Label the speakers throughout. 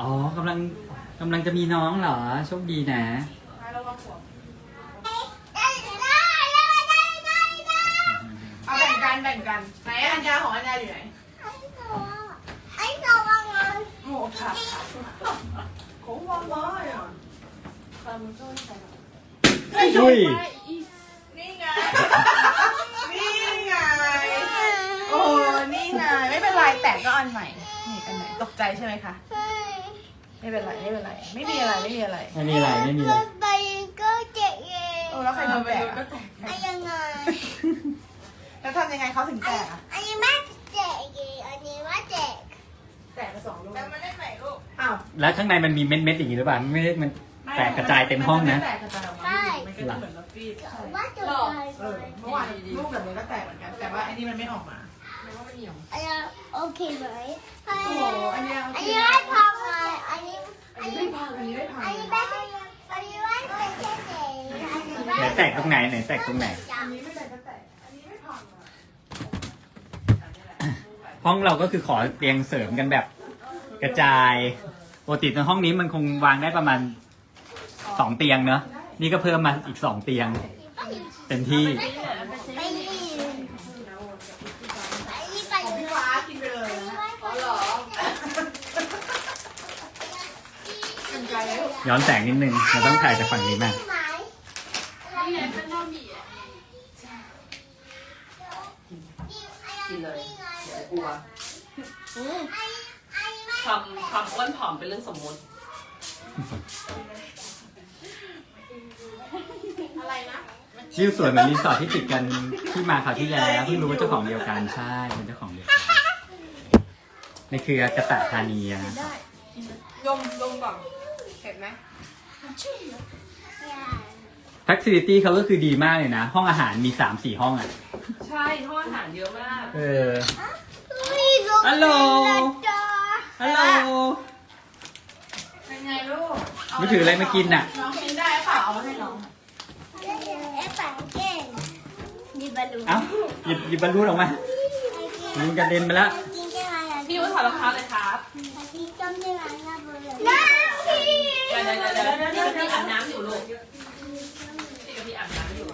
Speaker 1: อ๋อกำลังกำลังจะมีน้องเหรอ โชคดีนะ
Speaker 2: เอาแบ่งกันแบ่งกัน ไหนอัญญาของอัญญาอยู่ไหนโอ้ค่ะของวางไว้อะ
Speaker 1: อุ้ย
Speaker 2: นี่ไง นี่ไง โอ้ นี่ไง ไม่เป็นไรแตกก็อันใหม่ นี่อันไหน ตกใจใช่ไหมคะ ไม่เป็นไรไม่เป็นไร ไม่มีอะไรไม่มีอะไร
Speaker 1: ไม่มีอะไรไม่มีอะไร
Speaker 3: ไปก็เจ็บเอง
Speaker 2: โอ้แล้วใครโดนแตกอะ
Speaker 3: ไอ้ยังไง
Speaker 2: แล้วทำยังไงเขาถึงแตกอะ
Speaker 3: อันนี้ไม่เจ็บเองอันนี้ว่าเจ็บ
Speaker 2: แตกไปสองลูกแต่มันเล่นใหม่ลูกอ้าว
Speaker 1: แล้วข้างในมันมีเม็ดเม็ดๆอย่างนี้หรือเปล่าไม่ได้มันแตกกระจายเต็มห้องนะ
Speaker 2: มัไม่แตกกระจายออกมามันก็จะเหมือนรถฟีด
Speaker 3: ว่าจุดใจ
Speaker 2: เออเมื่อวานลูกแบบนี้ก็แตกเหมือนกัน แต่ว่าไอ้นี่มันไม่ออกมา
Speaker 3: อันนี้โอเคไหม
Speaker 2: โอ้โหอันนี้
Speaker 3: อันนี้ไม่พังเลยอันนี้
Speaker 2: อันนี้ ไม่พังอันนี้ไม่พัง
Speaker 3: อันนี้ไม่อันนี้ว่าเป็นแค่เจ็บอันนี้
Speaker 1: ไหนแตกตรงไหนไหนแตกตรงไหน
Speaker 2: อันนี้ไม่แตกก็แตกอันนี้ไม่พังอะ
Speaker 1: ห้องเราก็คือขอเตียงเสริมกันแบบกระจายปกติในห้องนี้มันคงวางได้ประมาณสองเตียงเนอะนี่ก็เพิ่มมาอีกสองเตียงเต็มที่
Speaker 3: ไปนี่ไปนี่ไป
Speaker 2: ของ
Speaker 3: เล
Speaker 2: พี่
Speaker 3: ย
Speaker 2: ฟ้ากินไปเลยนะอ๋อเหรอเป็นไงลูก
Speaker 1: ย้อนแสงนิดนึงเราต้องถ่ายจากฝั่งนี้มา
Speaker 4: กินเลยอย่ากลัวความความอ้วนผอมเป็นเรื่องสมมติ
Speaker 1: วิวสวยเหมือนรีสอร์ทที่ติดกันที่มาคราวที่แล้วเพิ่งรู้ว่าเจ้าของเดียวกันใช่เป็นเจ้าของเดียวกันในเครือกระตะธานีนะครับ
Speaker 2: ยมยมก่อน เห็นไหม
Speaker 1: ฟัคซิลิตี้เขาก็คือดีมากเลยนะ ห้องอาหารมีสามสี่ห้องอะ
Speaker 4: ใช่ห้องอาหารเยอะมาก
Speaker 1: เออ
Speaker 3: ฮั
Speaker 1: ฮัลโหล ฮัลโหล
Speaker 2: เป็นไงลูก
Speaker 1: มือถืออะไรมากินน่ะ
Speaker 2: น้องกินได้เปล่าเอามาให้น้อง
Speaker 3: เอ๊ะปังเก่งมีบอลลูน
Speaker 1: เอ้าหยิบหยิบบอลลูนออกมายิงกระเด็นไปแล้ว
Speaker 3: กินได้ไหมอะ
Speaker 4: พี่ยุ้ยถอดรองเท้าเลยครับ
Speaker 3: พี่
Speaker 4: อาบน้ำอยู่ลูกพี่กับพี่อาบน้ำอยู่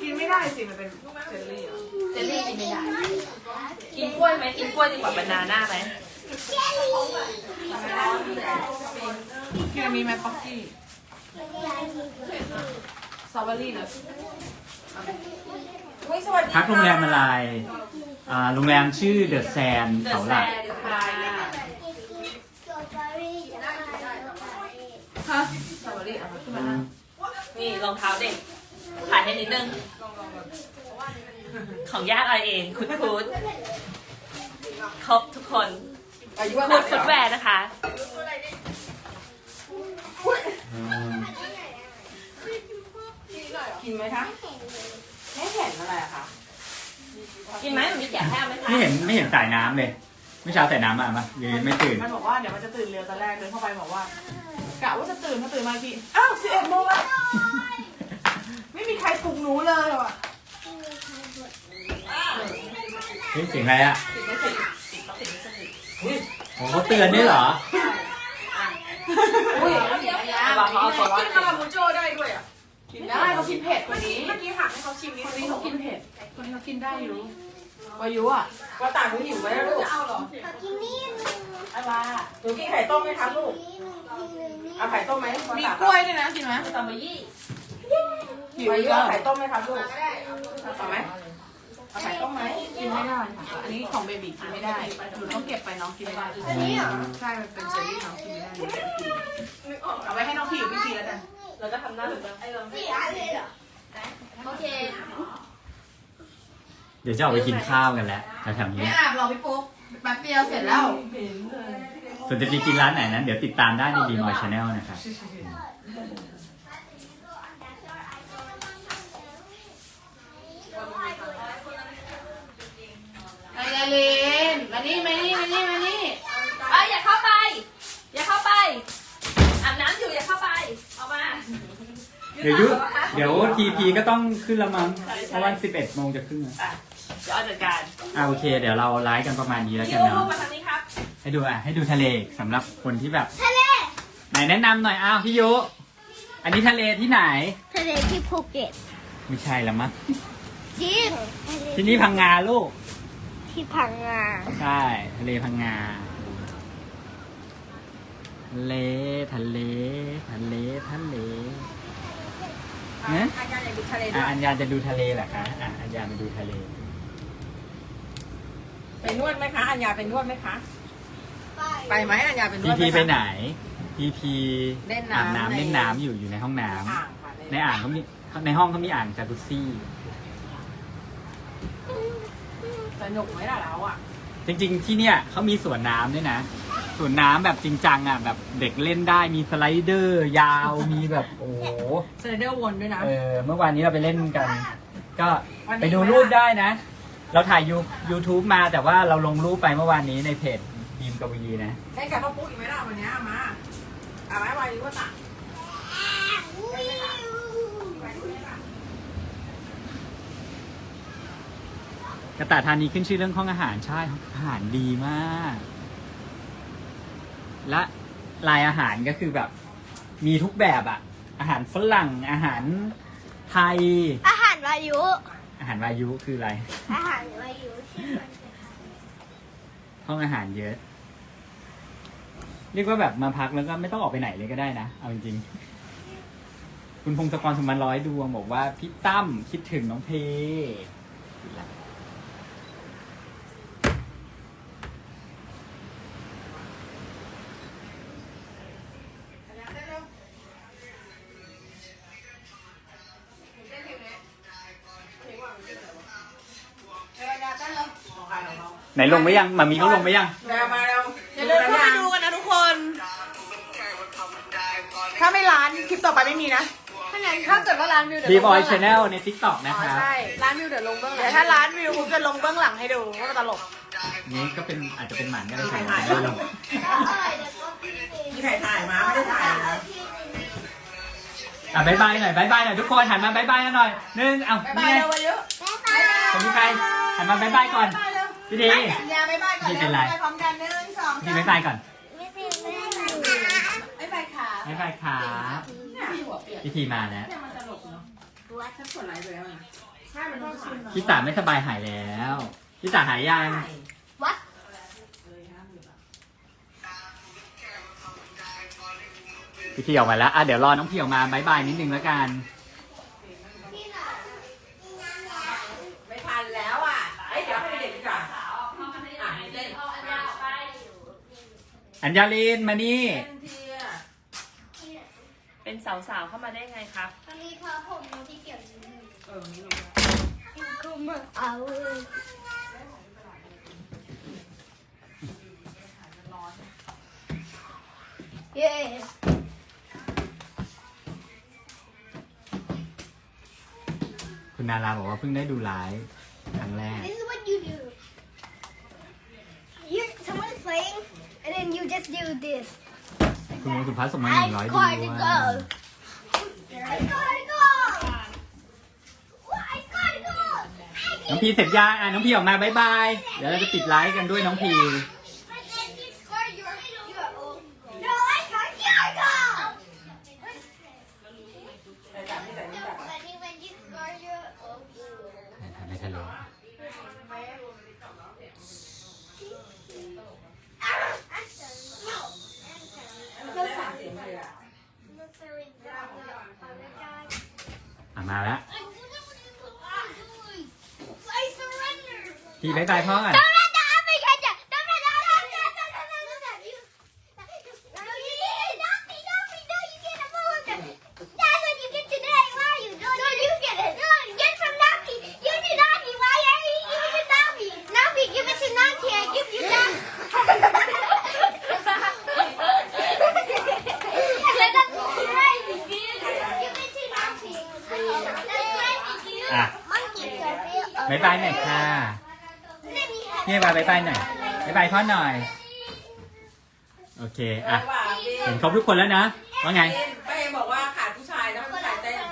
Speaker 2: กินไม่ได้สิ มันเป็นเจลลี่เหรอ
Speaker 4: เจลลี่กินไม่ได้ กินกล้วยไหมกินกล้วยดีกว่าบานาน่าไหม
Speaker 2: กินมีไหมป๊อกกี้สตรอเบอรี่นะอุ้ยสวัสดี
Speaker 1: พักโรงแรมอะไร อ่า โรงแรมชื่อเดอะแซน
Speaker 4: เขา
Speaker 1: หลัก
Speaker 4: นค่ะ
Speaker 2: ฮะสตรอเบอรี่เอามาขึ้ นมานั่ง
Speaker 4: นี่รองเท้าเด็กถ่ายให้นิดนึง ของญาติไอเอง คุณคูดครบทุกคน
Speaker 2: อายุ
Speaker 4: คู
Speaker 2: ว่า
Speaker 4: ดฟุตแวร์นะคะ
Speaker 1: อืม
Speaker 2: กินไหมคะ ไม่เห็นอะไรอะคะ
Speaker 4: กินไหมมันมีแกะให้เอาไหมคะ
Speaker 1: ไม่เห็นไม่เห็นสายน้ำเลยเมื่อเช้าสายน้ำมาปะหรือไม่ตื่น
Speaker 2: มันบอกว่าเดี๋ยวมันจะตื่นเร็วตอนแรกเดินเข้าไปบอกว่า กะว่าจะตื่นพอตื่นมาอีกทีอ้าวสิบเอ็ดโมงแล้วไม่มีใครปลุกหนูเลยว่ะ
Speaker 1: เฮ้ยเสียงอะไรอะ
Speaker 4: ติดไม่ติดติดต้องติดไม่สนิท
Speaker 1: โอ้เขาเตือนด้วยเหรอ
Speaker 2: อุ้ย
Speaker 4: เราเอาตัวรอด
Speaker 2: กินคาราบูโจ้ได้ด้วยอะกินได้เขากินเผ็ดคนนี้เมื่อกี้หักให้เขาชิมนิดคนนี้เขากินเผ็ดคนนี้เขากินได้อยู่วายุอะว่าต่างหนูหิวไหมลูกจะเอาหรอ
Speaker 3: กินนี่หนึ่ง
Speaker 2: อะไรหนูกินไข่ต้มไหมคะลูก
Speaker 3: นี่หนึ่งนี่หนึ่งนี่
Speaker 2: เอาไข่ต้มไหมมีกล้วยด้วยนะกินไหม
Speaker 4: สตรอเบอรี่
Speaker 2: หิวอีกแล้วไข่ต้มไหมคะลูกเอาไหมเอาไข่ต้มไหมกินไม่ได้ค่ะ อันนี้ของเบบีกินไม่ได้หนูต้องเก็บไปน้องกินไม่ได้
Speaker 1: อันนี้เหรอ
Speaker 2: ใช่มันเป็นเจลลี่น้องกินไม่ได้ เอาไว้ให้น้องพี่อยู่พี่ทีแล้วกัน
Speaker 4: เราก็ทำหน้าแบบนั้น
Speaker 3: สี่อันเลยเหรอ
Speaker 4: โอเค
Speaker 1: เดี๋ยวจะออกไปกินข้าวกันแล้วแถวๆนี้
Speaker 2: ไม่อาบหรอกพี่ปุ๊กแป๊บเดียวเสร็จแล้ว
Speaker 1: ส่วนจะไปกินร้านไหนนั้น เดี๋ยวติดตามได้ในดีมอยชาแนลนะครับ
Speaker 2: ไอ้ยาลินมานี่มานี่มานี่มานี่
Speaker 4: เอ้ยอย่าเข้าไป อย่าเข้าไปอาบน้ำอยู่อย่าเข้าไปเอามา
Speaker 1: เดี๋ยวยุเดี๋ยวทีพีก็ต้องขึ้นละมั้งเพราะวัน11โมงจะขึ้นแล้ว
Speaker 4: อะเดี๋ยวเอาจัดการ
Speaker 1: อ่าโอเค เดี๋ยวเราไลฟ์กันประมาณนี้แล้ว
Speaker 4: พี่
Speaker 1: กัน
Speaker 4: ลู
Speaker 1: เนาะ
Speaker 4: กมาทางนี้ครับ
Speaker 1: ให้ดูอะให้ดูทะเลสำหรับคนที่แบบ
Speaker 3: ทะเล
Speaker 1: ไหนแนะนำหน่อยอ้าวพี่ยุ อันนี้ทะเลที่ไหน
Speaker 3: ทะเลที่ภูเก็ต
Speaker 1: ไม่ใช่ละมั้ง
Speaker 3: จริง
Speaker 1: ที่นี่พังงาลูก
Speaker 3: ที่พังงา
Speaker 1: ใช่ ทะเลพังงา ทะเลทะเล ทะเลทะเลเนะ
Speaker 2: อาจารย์อยากดูทะเลด้
Speaker 1: อะ
Speaker 2: วย
Speaker 1: อัญญาจะดูทะเลเหรอคะอะอัญญามาดูทะเล
Speaker 2: ไปนวดไหมคะอัญญาไปนวดไหมคะ ไปไหมอัญญาไปนว
Speaker 1: พี
Speaker 2: ด
Speaker 1: พี
Speaker 2: คะ
Speaker 1: ไปไหน พีพี
Speaker 2: เล่นน้ำ
Speaker 1: อาบน้ำ
Speaker 2: ใน
Speaker 1: เล่นน้ำอยู่อยู่ในห้องน้ำ
Speaker 2: อ่างค่ะ
Speaker 1: ในอ่างเขามีในห้องเขามีอ่างจากุซซี่
Speaker 2: สนุกไหมล่ะเราอะ
Speaker 1: จริงๆ ที่เนี่ยเขามีสวนน้ำด้วยนะสวนน้ำแบบจริงจังอะแบบเด็กเล่นได้มีสไลเดอร์ ยาวมีแบบโอ้โห
Speaker 2: สไลเดอร์วนด้วยนะ
Speaker 1: เออเมื่อวานนี้เราไปเล่นกัน ก็
Speaker 2: วันนี้
Speaker 1: ไปดูรูปได้นะ เราถ่ายยู YouTube มาแต่ว่าเราลงรูปไปเมื่อวานนี้ในเพจบีม กวีนะ
Speaker 2: ได้กับพ่อปุ๊กอีกไหมล่ะวันนี้เอามาเอาไว้วายุว่าตัก
Speaker 1: กระต่ายธานีขึ้นชื่อเรื่องห้องอาหารใช่อาหารดีมาก และลายอาหารก็คือแบบ มีทุกแบบอะอาหารฝรั่งอาหารไทย
Speaker 3: อาหารวายุ
Speaker 1: อาหารวายุคืออะไร
Speaker 3: อาหารวายุที่มัน
Speaker 1: ห้องอาหารเยอะ เรียกว่าแบบมาพักแล้วก็ไม่ต้องออกไปไหนเลยก็ได้นะ เอาจริงๆ คุณพงศกรสมานร้อยดวงบอกว่าพี่ตั้มคิดถึงน้องเพไหนลงไปยังมามีเขาลงไปยัง
Speaker 2: ต่อไปไม่มีนะถ้าเกิดว่าร้านวิวเดี๋ยว
Speaker 1: บี
Speaker 2: ลง
Speaker 1: บอย
Speaker 2: เบื้งห
Speaker 1: ชา
Speaker 2: ลัง
Speaker 1: แนลในทิกตอกนะ
Speaker 2: อ๋อ
Speaker 1: ครับ
Speaker 2: ใช่ร้านวิวเดี๋ยวลงเบื้องหลังเดี๋ยวถ้าร้านวิวผมจะลงเบื้องหลังให้ดูว่ามันตลก
Speaker 1: นี่ก็เป็นอาจจะเป็นหมันก็ได้
Speaker 2: มีใคร
Speaker 1: ค่ะ
Speaker 2: ถ่าย
Speaker 1: ไม่ลง
Speaker 2: มีใครถ่ายมาไม่ได้ถ่ายนะ
Speaker 1: อะบายบายหน่อยบายบายหน่อยทุกคนหันมาบายบายหน่อยหนึ่งเอ้า
Speaker 2: บ๊ายบา
Speaker 1: นี่
Speaker 2: ย
Speaker 1: ไง
Speaker 2: เร็ววายุ
Speaker 1: คนนี้ใครหันมาบายบายก่อน
Speaker 2: บ๊ายบายเร็ว
Speaker 1: พี่ดี
Speaker 2: สัญญาบ๊ายบายก่อน
Speaker 1: ไม่เป็นไร
Speaker 2: วไปพร้อมกันหนึ่งสอง
Speaker 1: พี่
Speaker 2: สาม
Speaker 1: บายบายก่อน
Speaker 3: ไม่เป็นไร
Speaker 2: บ๊ายบายค่ะ
Speaker 1: บายบายครับ
Speaker 2: เนี่ยพี่หัวเปียก
Speaker 1: พิธีมาแล้ว
Speaker 2: เนี่ยมันตลกเนาะวัดฉันกดไลค์ไปแล้วนะใช่มันต้องชิมหน่อย
Speaker 1: พี่ตาไม่สบายหายแล้วพี่ตาหายยัง
Speaker 3: วัด
Speaker 1: พิธีออกมาแล้วอะเดี๋ยวรอน้องพี่ออกมาบายบายนิดนึงแล้วกัน
Speaker 2: ไม่ทันแล้วอะเอ้ยเดี๋ยวให้เด็กดีกว่า
Speaker 4: เข้ามาให้ไหนเล่นเอาอันยาออกไป
Speaker 1: อัญญาลินมานี่
Speaker 2: เล่นทีอะ
Speaker 4: เป็นสาวๆเข้ามาได้ไงครับ
Speaker 3: ตอนนี้พอผมน้องที่เกี่ยวอยู่
Speaker 2: เออนี่ลง
Speaker 3: คุมเอาเย้
Speaker 1: คุณนาราบอกว่าเพิ่งได้ดูไลฟ์ครั้งแรก
Speaker 3: This is what you do. You someone's playing, and then you just do this.
Speaker 1: คุณมงสุพัฒน์ส่งมาหนึ่งร้อย
Speaker 3: I
Speaker 1: ดวง
Speaker 3: gotta go. I gotta go. I gotta go.
Speaker 1: น้องพีเสร็จยังอะน้องพีออกมาบายบาย เดี๋ยวเราจะปิดไลฟ์กันด้วยน้องพี
Speaker 3: But then you score your your own. No, I gotta go.
Speaker 2: แต่จับไม่ใส่ไม่จับ
Speaker 3: But then when you score your own.
Speaker 1: ในทะเล
Speaker 2: เลิกสั่งเสียงเลยอะ
Speaker 1: อะมาแล้ว
Speaker 3: I surrender.
Speaker 1: พีบายบายพ่อก่อน
Speaker 3: Don't let the army catch you. Don't let the army catch you. You- No, you didn't. Not me, not me. No, you get a bullet. That's what you get today. Why are you doing No, you get it. No, get from Nappy. You to Nappy. Why are you giving to Nappy? Nappy, give it to Nappy. I ขี่ไปตายพ่อก่อน
Speaker 1: อะบายบายหน่อยค่ะ
Speaker 3: พี่เอ
Speaker 1: วาบายบายหน่อยบายบายพ่อหน่อย โอเค อะเห็นครบทุกคนแล้วนะ ว่าไง
Speaker 2: ป้าเอบอกว่าขาดผู้ชายแล้วผู้ชายเต้น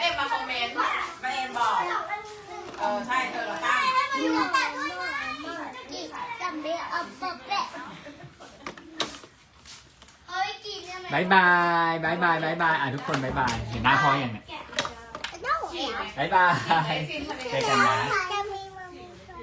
Speaker 2: เอมาคอมเมนต์ป้าเอ็บอก เออใช่เธอเราตั้ง
Speaker 3: บา
Speaker 1: ยบายบายบายบายบายอะทุกคนบายบาย เห็นหน้าพ่อยังเนี่ยบายบายเจอกันนะ